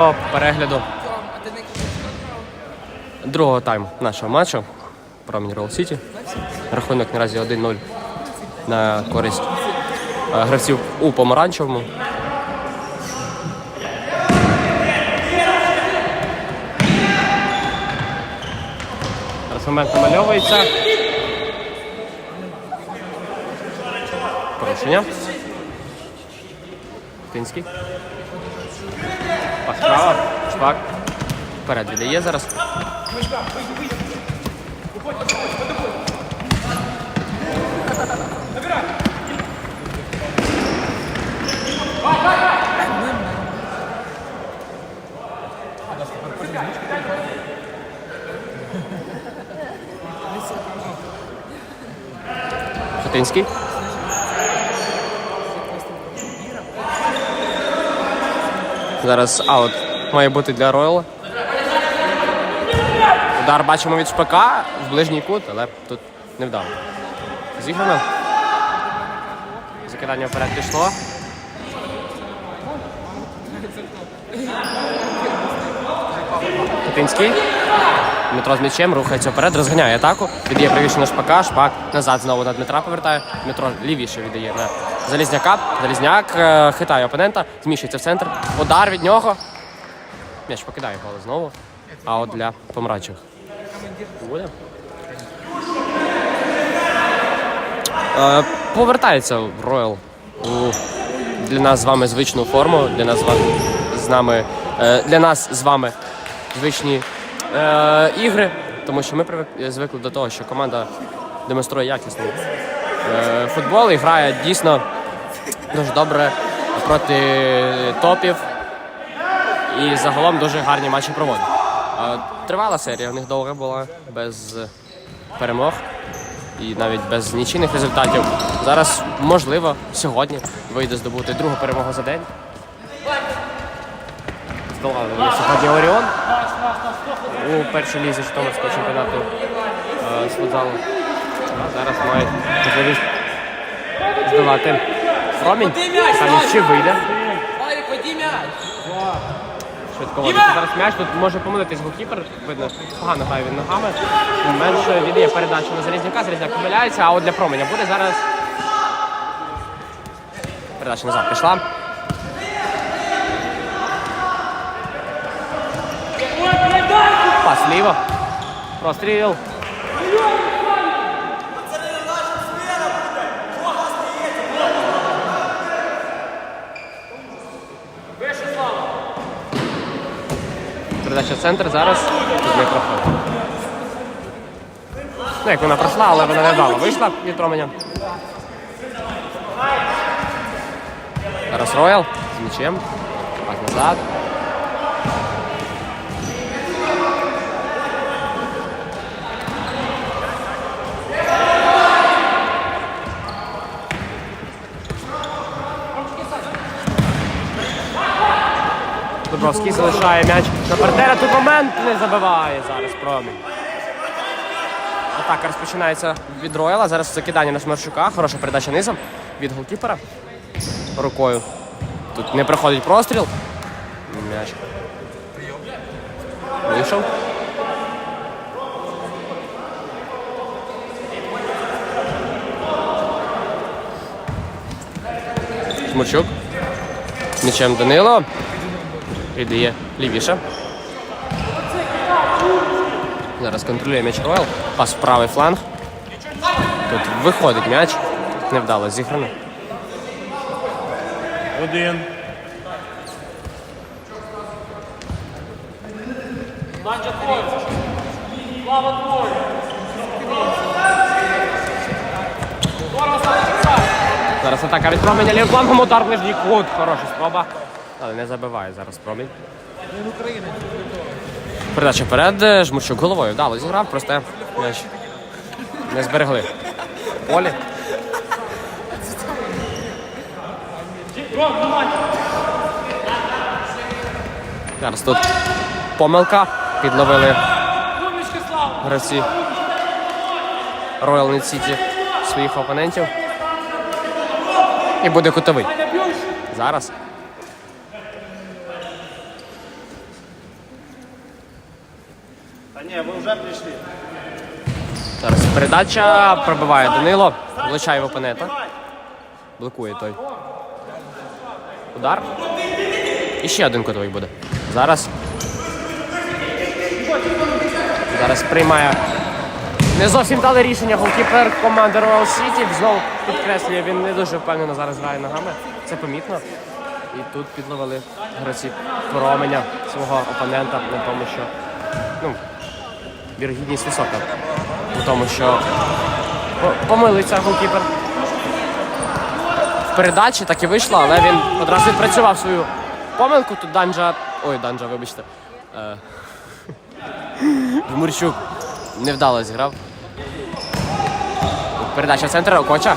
Перегляду другого тайму нашого матчу Ролл Сіті. Рахунок наразі 1-0 на користь е, гравців у помаранчевому. Зараз момент намальовується. Порушення. Фінський. Пас справа. Шпак. Вперед віддає зараз. Шатинський. Зараз аут має бути для Ройла. Удар бачимо від шпака в ближній кут, але тут не вдало. Зіграно. Закидання вперед пішло. Катинський. Дмитро з м'ячем рухається вперед, розганяє атаку. Віддає правіше на шпака, шпак назад знову на Дмитра повертає. Дмитро лівіше віддає на Залізняка. Залізняк е, хитає опонента, зміщується в центр. Удар від нього. М'яч покидає поле знову. А от для помаранчевих. Буде. Е, повертається Роял у для нас з вами звичну форму. Для нас з нами е, для нас з вами звичні е, ігри, тому що ми звикли до того, що команда демонструє якісний е, футбол і грає дійсно дуже добре проти топів. І загалом дуже гарні матчі проводить. Е, Тривала серія, в них довга була без перемог і навіть без нічийних результатів. Зараз, можливо, сьогодні вийде здобути другу перемогу за день. Здолали сьогодні Оріон у першій лізі Житомирського чемпіонату е, з. Зараз мають можливість здолати Промінь. Питання, чи вийде. Швидко водиться зараз м'яч. Тут може помилитись голкіпер. Видно, погано грає він ногами. Менше віддає передачу на Залізняка. Залізняк помиляється, а от для променя буде зараз. Передача назад пішла. Пас ліво. Простріл. Передача центр зараз. Тут мікрофон. Ну, як вона пройшла, але вона не дала. Вийшла від променя. Зараз Роял з м'ячем. Пас назад. Дубровський залишає м'яч на партнера. Тут момент не забиває зараз промінь. Атака розпочинається від Рояла. Зараз закидання на Шмарчука. Хороша передача низом від голкіпера. Рукою. Тут не проходить простріл. М'яч. Вийшов. Шмурчук. М'ячем Данило. Віддає лівіше. Зараз контролює м'яч Роял. Пас в правий фланг. Тут виходить м'яч. Невдало зіграно. Один. Зараз атака від променя лівим флангом удар ближній кут. Хороша спроба. Але не забиває зараз промінь. Передача вперед. Жмурчук головою вдало зіграв, просто м'яч не зберегли. Полі. Зараз тут помилка. Підловили гравці Royal Net City своїх опонентів. І буде кутовий. Зараз. Та ні, ви вже прийшли. Зараз передача пробиває Данило. Влучає в опонента. Блокує той. Удар. І ще один кутовий буде. Зараз. Зараз приймає. Не зовсім дали рішення голкіпер команди Royal City. Знову підкреслює, він не дуже впевнено зараз грає ногами. Це помітно. І тут підловили гравці променя свого опонента на тому, що ну, вірогідність висока. У тому, що по- помилився голкіпер. В передачі так і вийшло, але він одразу відпрацював свою помилку. Тут Данджа. Ой, Данджа, вибачте. Е... Жмурчук невдало зіграв. Передача в центр Окоча.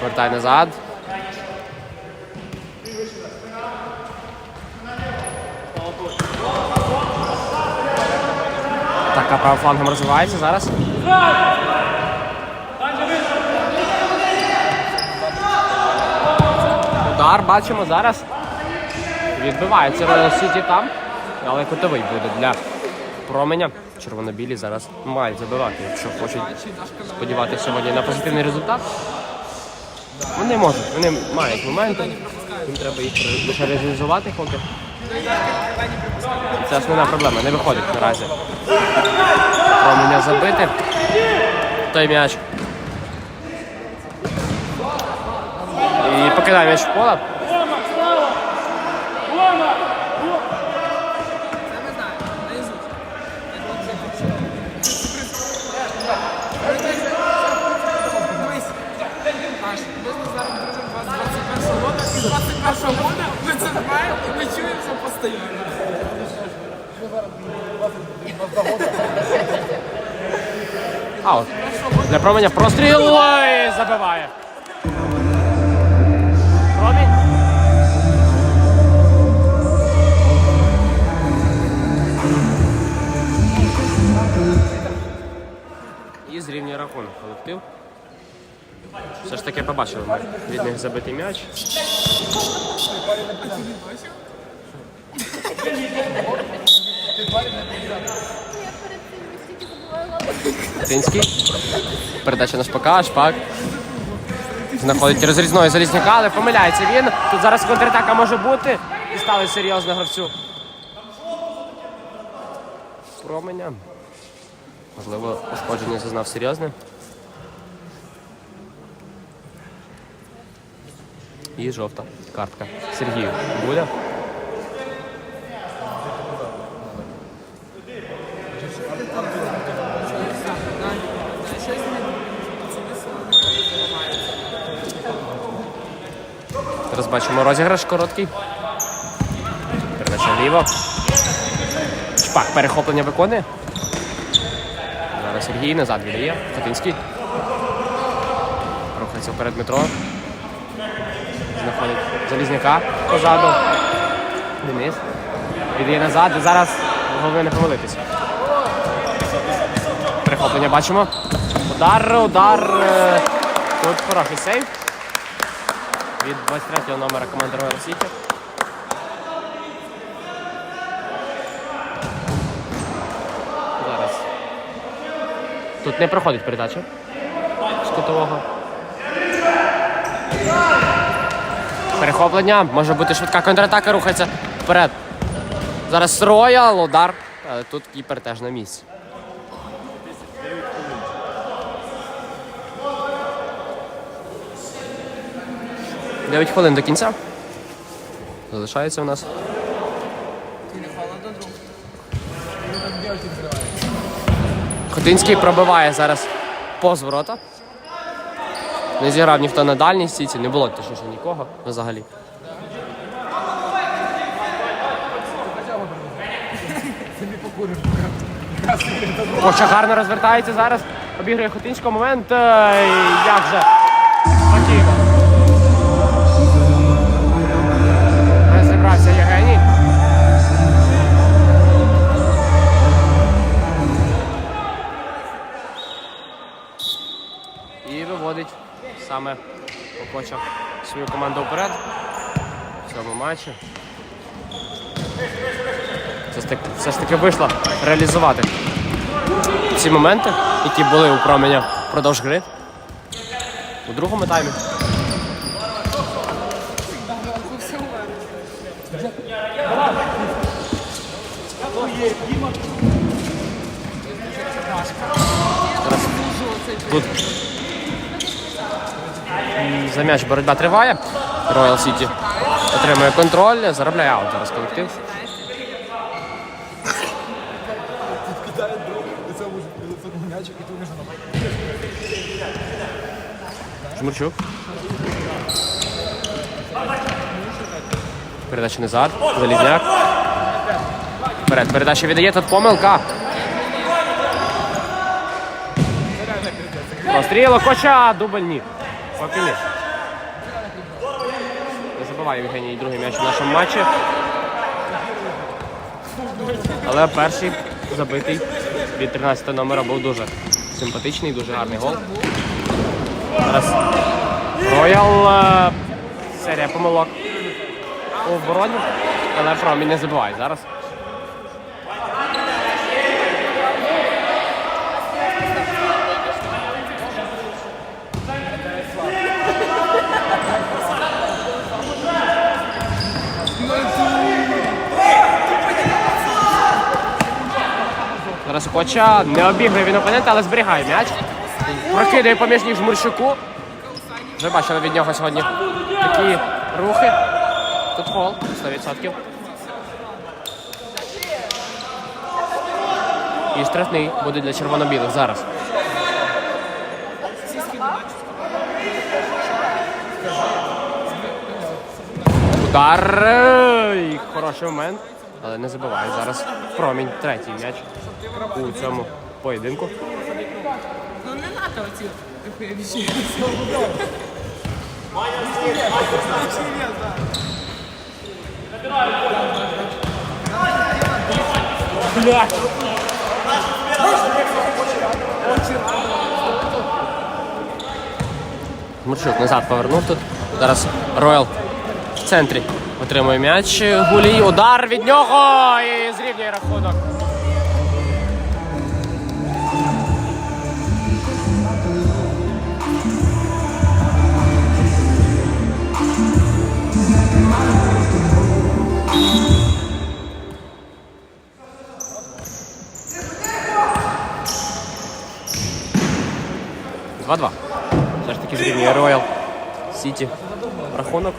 Повертай назад. Атака правим флангом розвивається зараз. Удар бачимо зараз. Відбивається City там. Але кутовий буде для променя. Червоно-білі зараз мають забивати, якщо хочуть сподіватися сьогодні на позитивний результат. Вони можуть, вони мають моменти. Їм треба їх лише реалізувати поки. Це основна проблема, не виходить наразі. Променя забити. Той м'яч. І покидає м'яч в поле. Паш, ми з Назаром дружимо 21 года, і 21 года ми це знаємо, і ми чуємося постійно. Аут. Для променя простріл Ой, забиває. Промінь. І зрівнює рахунок колектив. Все ж таки побачили від них забитий м'яч. Тинський. Передача на шпака, шпак. Знаходить розрізної залізняка, але помиляється він. Тут зараз контратака може бути. І стали серйозно гравцю. Променя. Можливо, пошкодження зазнав серйозне. І жовта картка. Сергію буде. Бачимо розіграш короткий. Передача вліво. Шпак перехоплення виконує. Зараз Сергій назад віддає. Хотинський. Рухається вперед метро. Знаходить Залізняка позаду. Денис. Віддає назад. Зараз головне не помилитися. Перехоплення бачимо. Удар, удар. е, Тут хороший сейв від 23-го номера команди Royal. Зараз. Тут не проходить передача з кутового. Перехоплення, може бути швидка контратака, рухається вперед. Зараз Роял, удар. Але тут кіпер теж на місці. Дев'ять хвилин до кінця. Залишається у нас. Хотинський пробиває зараз поз ворота. Не зіграв ніхто на дальній стійці, не було точніше нікого взагалі. Коча гарно розвертається зараз. Обігрує Хотинського момент. Е, Як же спокійно. Саме Окоча свою команду вперед в цьому матчі. все ж таки, все ж таки вийшло реалізувати ці моменти, які були у променя впродовж гри. У другому таймі. Тут за м'яч боротьба триває. Royal City отримує контроль, заробляє аут зараз колектив. Жмурчук. Передача назад. Залізняк. Вперед. Передача віддає. Тут помилка. Постріло Коча. Дубль ні. Поки. Не забуває Євгеній другий м'яч у нашому матчі. Але перший забитий від 13 номера був дуже симпатичний, дуже гарний гол. Зараз Роял е, серія помилок у обороні, але Фромі не забуває зараз. Зараз Коча не обігрує він опонента, але зберігає м'яч. Прокидає поміж ніг Жмурчуку. Вже бачили від нього сьогодні такі рухи. Тут фол, 100%. І штрафний буде для червоно-білих зараз. Удар. хороший момент. Але не забуває зараз промінь третій м'яч у цьому поєдинку. Ну не надо оці такі вещі. Мурчук назад повернув тут. Зараз Роял центрі отримує м'яч. Гулій. Удар від нього і зрівнює рахунок. Два-два. Все ж таки зрівнює Роял Сіті рахунок.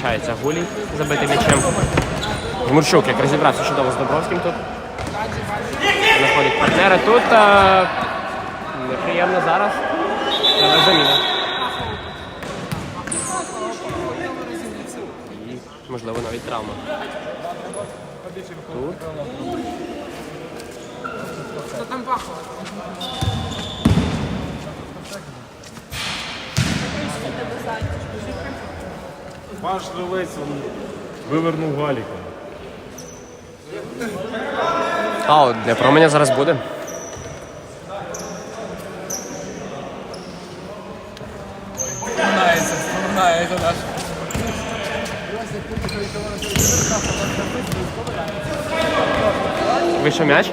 Відзначається Гулій забитий м'ячем. Жмурчук, як розібрався чудово з Добровським тут. Знаходить партнера. Тут е, неприємно зараз. Треба заміна. І, можливо, навіть травма. Тут. Там бахав? Ваш гравець він вивернув галіка. А, от для променя зараз буде. Вспоминається, вспоминається наш. Вийшов м'яч.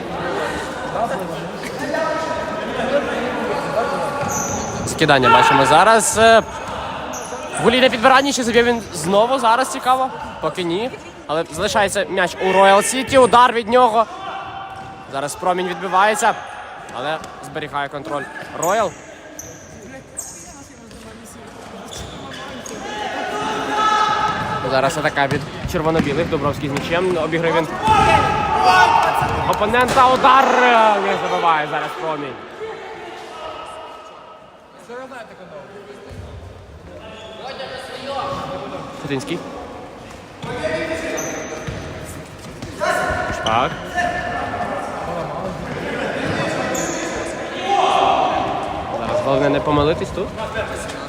Скидання бачимо зараз. Е, Гулій на підбиранні, чи заб'є він знову зараз цікаво. Поки ні. Але залишається м'яч у Royal City. Удар від нього. Зараз промінь відбивається, але зберігає контроль Роял. Зараз атака від червоно-білих. Добровський з м'ячем. Обіграє він Опонента удар не забиває зараз промінь. Футинський. Шпак. Зараз головне не помилитись тут.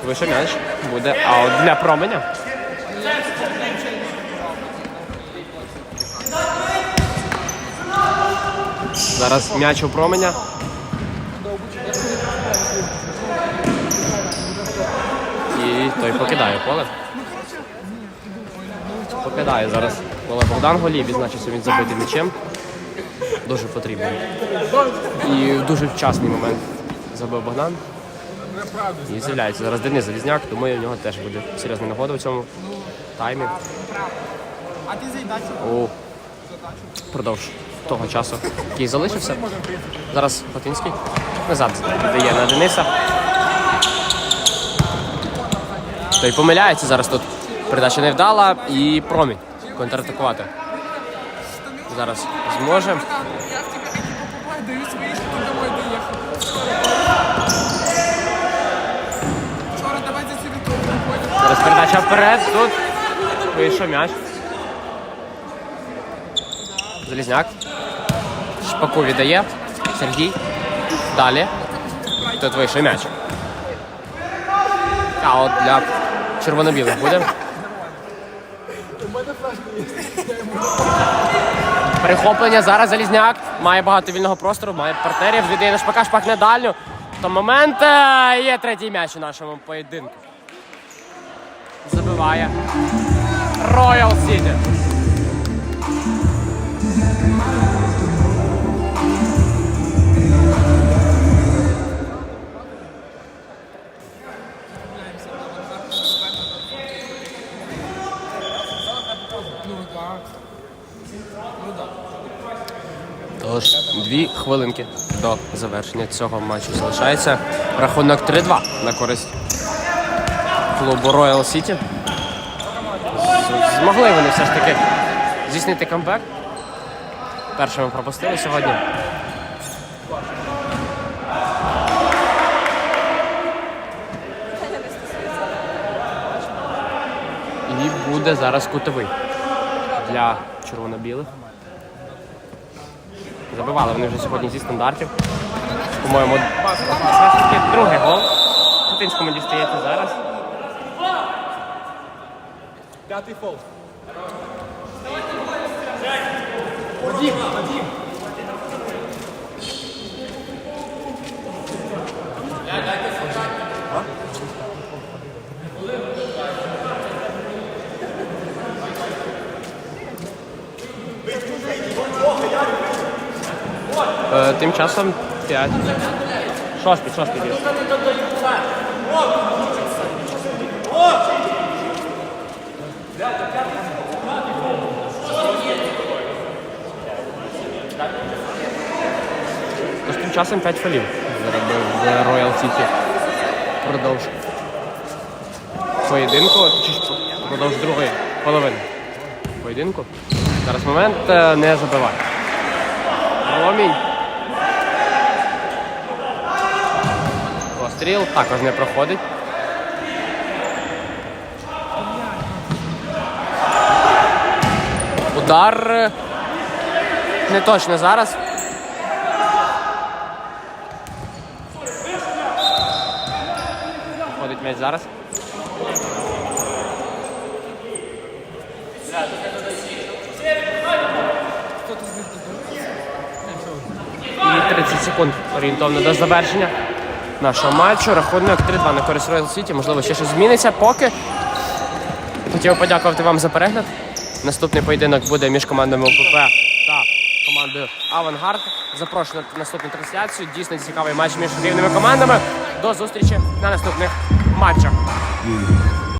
Вийшов м'яч. Буде аут для променя. Зараз м'яч у променя. І той покидає поле. Покидає зараз Але Богдан Голій відзначився він забитим м'ячем. Дуже потрібно. І в дуже вчасний момент забив Богдан. І з'являється зараз Денис Залізняк, думаю, у нього теж буде серйозна нагода в цьому таймі. А ти зайдачу? Продовж того часу, який залишився. Зараз Хотинський назад віддає на Дениса. Той помиляється зараз тут. Передача не вдала і промінь контратакувати. Зараз зможе. Зараз передача вперед. Тут вийшов м'яч. Залізняк. Шпаку віддає. Сергій. Далі. Тут вийшов м'яч. А от для червоно-білих буде. Перехоплення зараз Залізняк. Має багато вільного простору, має партнерів. Віддає на шпака, шпак на дальню. То момент є третій м'яч у нашому поєдинку. Забиває. Роял City. Хвилинки до завершення цього матчу залишається. Рахунок 3-2 на користь клубу Royal City. Змогли вони все ж таки здійснити камбек. Першими пропустили сьогодні. І буде зараз кутовий для червоно-білих. Забивали вони вже сьогодні зі стандартів. По-моєму, все ж таки другий гол. Путинському дістається зараз. П'ятий фол. Е, тим часом 5. Шостий, шостий десь. Тож тим часом 5 фолів заробив в Royal City. Продовж поєдинку, чи продовж другої половини поєдинку. Зараз момент е, не забиває. Промінь. Постріл також не проходить. Удар е, не точно зараз. Ходить м'яч зараз. І 30 секунд орієнтовно до завершення нашого матчу. Рахунок 3-2 на користь Royal City. Можливо, ще щось зміниться. Поки хотів подякувати вам за перегляд. Наступний поєдинок буде між командами ОПП та командою Авангард. Запрошую на наступну трансляцію. Дійсно цікавий матч між рівними командами. До зустрічі на наступних матчах.